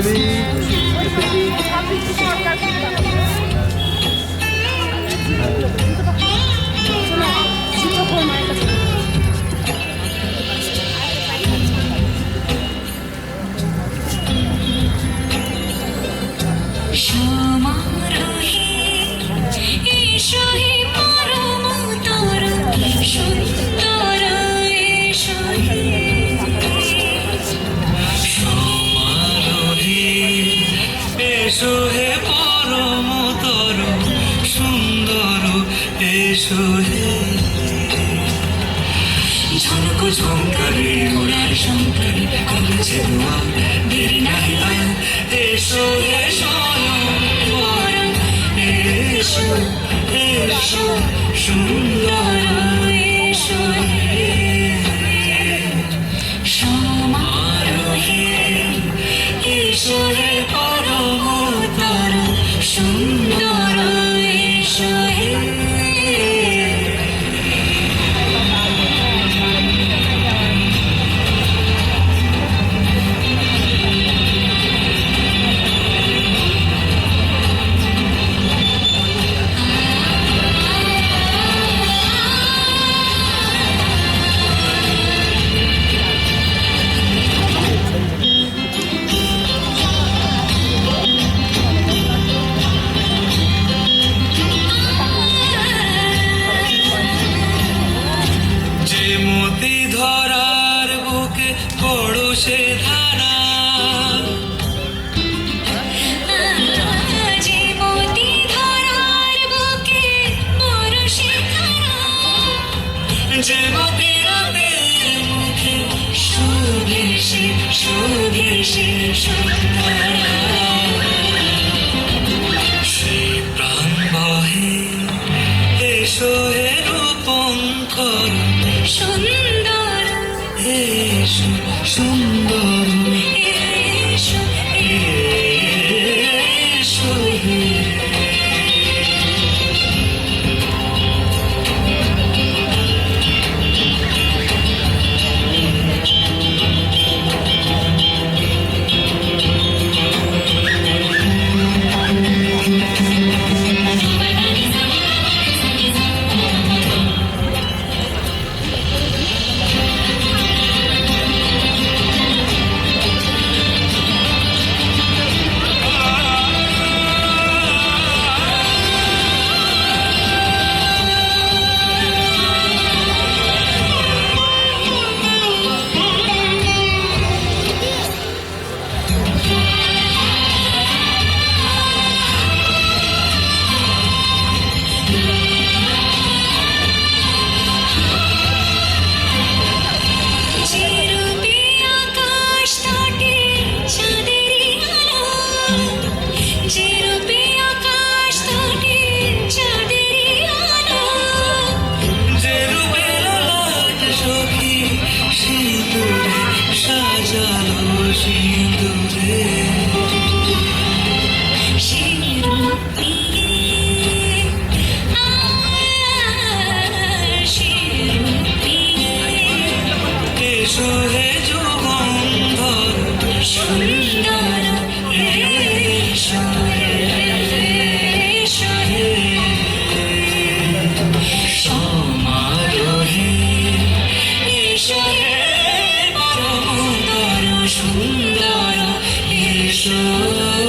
Please. হে ঝনক ঝঙ্কারে ওড়ার শঙ্করে করেছে দোয়া দেরি নাই আর এসো এসো এসো এসো সুন্দর পড়োশে ধারা। যে রাতের মুখে শোভে সে শোভে সে সে বহে এসো হে রূপঙ্কর। সুন্দর এসো সাজালো সিঁদুরে সেই show.